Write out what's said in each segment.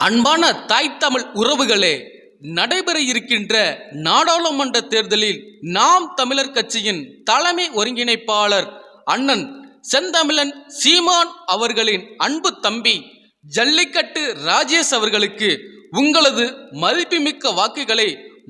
அன்பான தாய் தமிழ் உறவுகளே நடைபெற இருக்கின்ற நாடாளுமன்ற தேர்தலில் நாம் தமிழர் கட்சியின் தலைமை ஒருங்கிணைப்பாளர் அண்ணன் செந்தமிழன் சீமான் அவர்களின் அன்பு தம்பி ஜல்லிக்கட்டு ராஜேஷ் அவர்களுக்கு உங்களது மதிப்புமிக்க வாக்குகளை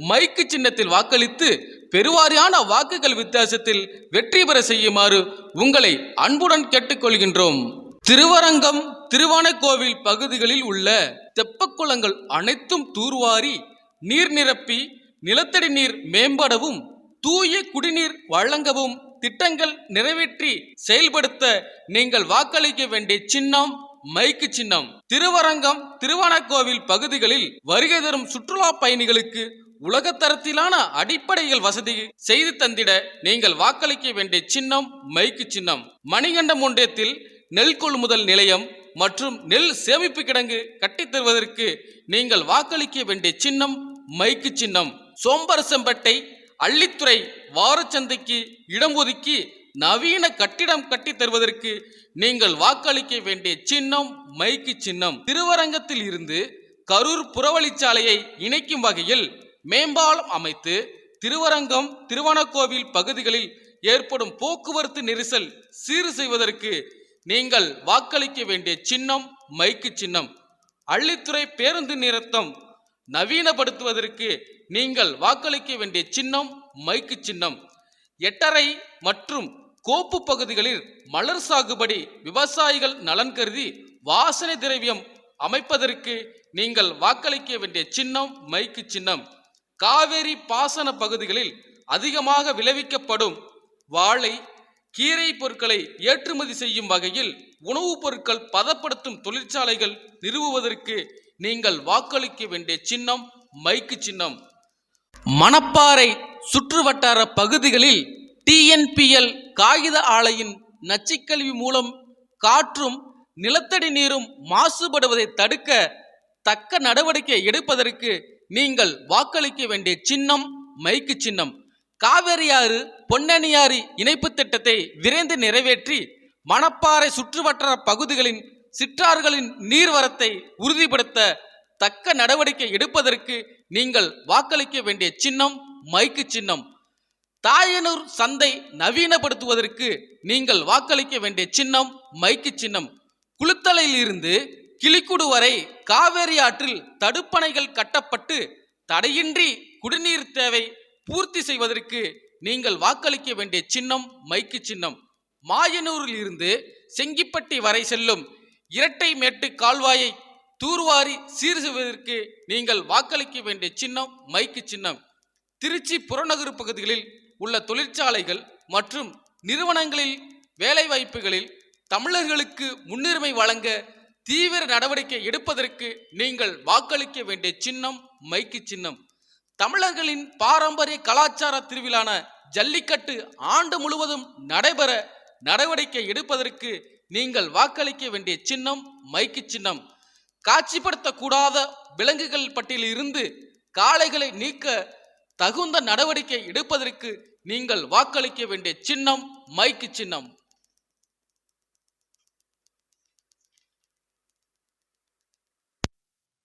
மைக்கு சின்னத்தில் வாக்களித்து பெருவாரியான வாக்குகள் வித்தியாசத்தில் வெற்றி பெற செய்யுமாறு உங்களை அன்புடன் கேட்டுக்கொள்கின்றோம். திருவரங்கம் திருவானைக்கோவில் பகுதிகளில் உள்ள தெப்பக்குளங்கள் அனைத்தும் தூர்வாரி நீர் நிரப்பி நிலத்தடி நீர் மேம்படவும் தூய குடிநீர் வழங்கவும் திட்டங்கள் நிறைவேற்றி செயல்படுத்த நீங்கள் வாக்களிக்க வேண்டிய சின்னம் மைக்கு சின்னம். திருவரங்கம் திருவானக்கோவில் பகுதிகளில் வருகை தரும் சுற்றுலா பயணிகளுக்கு உலகத்தரத்திலான அடிப்படைகள் வசதி செய்து தந்திட நீங்கள் வாக்களிக்க வேண்டிய சின்னம் மைக்கு சின்னம். மணிகண்டம் ஒன்றியத்தில் நெல் கொள்முதல் நிலையம் மற்றும் நெல் சேமிப்பு கிடங்கு கட்டித் தருவதற்கு நீங்கள் வாக்களிக்க வேண்டிய சின்னம் மைக்கு சின்னம் சோம்பரசம்பேட்டை அள்ளித்துறை வாரச்சந்தைக்கு இடம் ஒதுக்கி நவீன கட்டிடம் கட்டித் தருவதற்கு நீங்கள் வாக்களிக்க வேண்டிய சின்னம் மைக்கு சின்னம். திருவரங்கத்தில் இருந்து கரூர் புறவழிச்சாலையை இணைக்கும் வகையில் மேம்பாலம் அமைத்து திருவரங்கம் திருவனக்கோவில் பகுதிகளில் ஏற்படும் போக்குவரத்து நெரிசல் சீர் செய்வதற்கு நீங்கள் வாக்களிக்க வேண்டிய சின்னம் மைக்கு சின்னம். அள்ளித்துறை பேருந்து நிறுத்தம் நவீனப்படுத்துவதற்கு நீங்கள் வாக்களிக்க வேண்டிய சின்னம் மைக்கு சின்னம். எட்டரை மற்றும் கோப்பு பகுதிகளில் மலர் சாகுபடி விவசாயிகள் நலன் கருதி வாசனை திரவியம் அமைப்பதற்கு நீங்கள் வாக்களிக்க வேண்டிய சின்னம் மைக்கு சின்னம். காவேரி பாசன பகுதிகளில் அதிகமாக விளைவிக்கப்படும் வாழை கீரை பொருட்களை ஏற்றுமதி செய்யும் வகையில் உணவுப் பொருட்கள் பதப்படுத்தும் தொழிற்சாலைகள் நிறுவுவதற்கு நீங்கள் வாக்களிக்க வேண்டிய சின்னம் மைக்கு சின்னம். மணப்பாறை சுற்றுவட்டார பகுதிகளில் டிஎன்பிஎல் காகித ஆலையின் நச்சுக்கழிவு மூலம் காற்றும் நிலத்தடி நீரும் மாசுபடுவதை தடுக்க தக்க நடவடிக்கை எடுப்பதற்கு நீங்கள் வாக்களிக்க வேண்டிய சின்னம் மைக்கு சின்னம். காவேரியாறு பொன்னணியாறு இணைப்பு திட்டத்தை விரைந்து நிறைவேற்றி மணப்பாறை சுற்றுவட்டார பகுதிகளின் சிற்றாறுகளின் நீர்வரத்தை உறுதிப்படுத்த தக்க நடவடிக்கை எடுப்பதற்கு நீங்கள் வாக்களிக்க வேண்டிய சின்னம் மைக்கு சின்னம். தாயனூர் சந்தை நவீனப்படுத்துவதற்கு நீங்கள் வாக்களிக்க வேண்டிய சின்னம் மைக்கு சின்னம். குளுத்தலையிலிருந்து கிளிக்குடு வரை காவேரி ஆற்றில் தடுப்பணைகள் கட்டப்பட்டு தடையின்றி குடிநீர் தேவை செய்வதற்கு நீங்கள் வாக்களிக்க வேண்டிய சின்னம் மைக்கு சின்னம். மாயனூரில் இருந்து செங்கிப்பட்டி வரை செல்லும் இரட்டை மேட்டு கால்வாயை தூர்வாரி சீர் செய்வதற்கு நீங்கள் வாக்களிக்க வேண்டிய சின்னம் மைக்கு சின்னம். திருச்சி புறநகர் பகுதிகளில் உள்ள தொழிற்சாலைகள் மற்றும் நிறுவனங்களில் வேலைவாய்ப்புகளில் தமிழர்களுக்கு முன்னுரிமை வழங்க தீவிர நடவடிக்கை எடுப்பதற்கு நீங்கள் வாக்களிக்க வேண்டிய சின்னம் மைக்கு சின்னம். தமிழர்களின் பாரம்பரிய கலாச்சார திருவிழான ஜல்லிக்கட்டு ஆண்டு முழுவதும் நடைபெற நடவடிக்கை எடுப்பதற்கு நீங்கள் வாக்களிக்க வேண்டிய சின்னம் மைக்கு சின்னம். காட்சிப்படுத்தக்கூடாத விலங்குகள் பட்டியலிருந்து காளைகளை நீக்க தகுந்த நடவடிக்கை எடுப்பதற்கு நீங்கள் வாக்களிக்க வேண்டிய சின்னம் மைக்கு சின்னம்.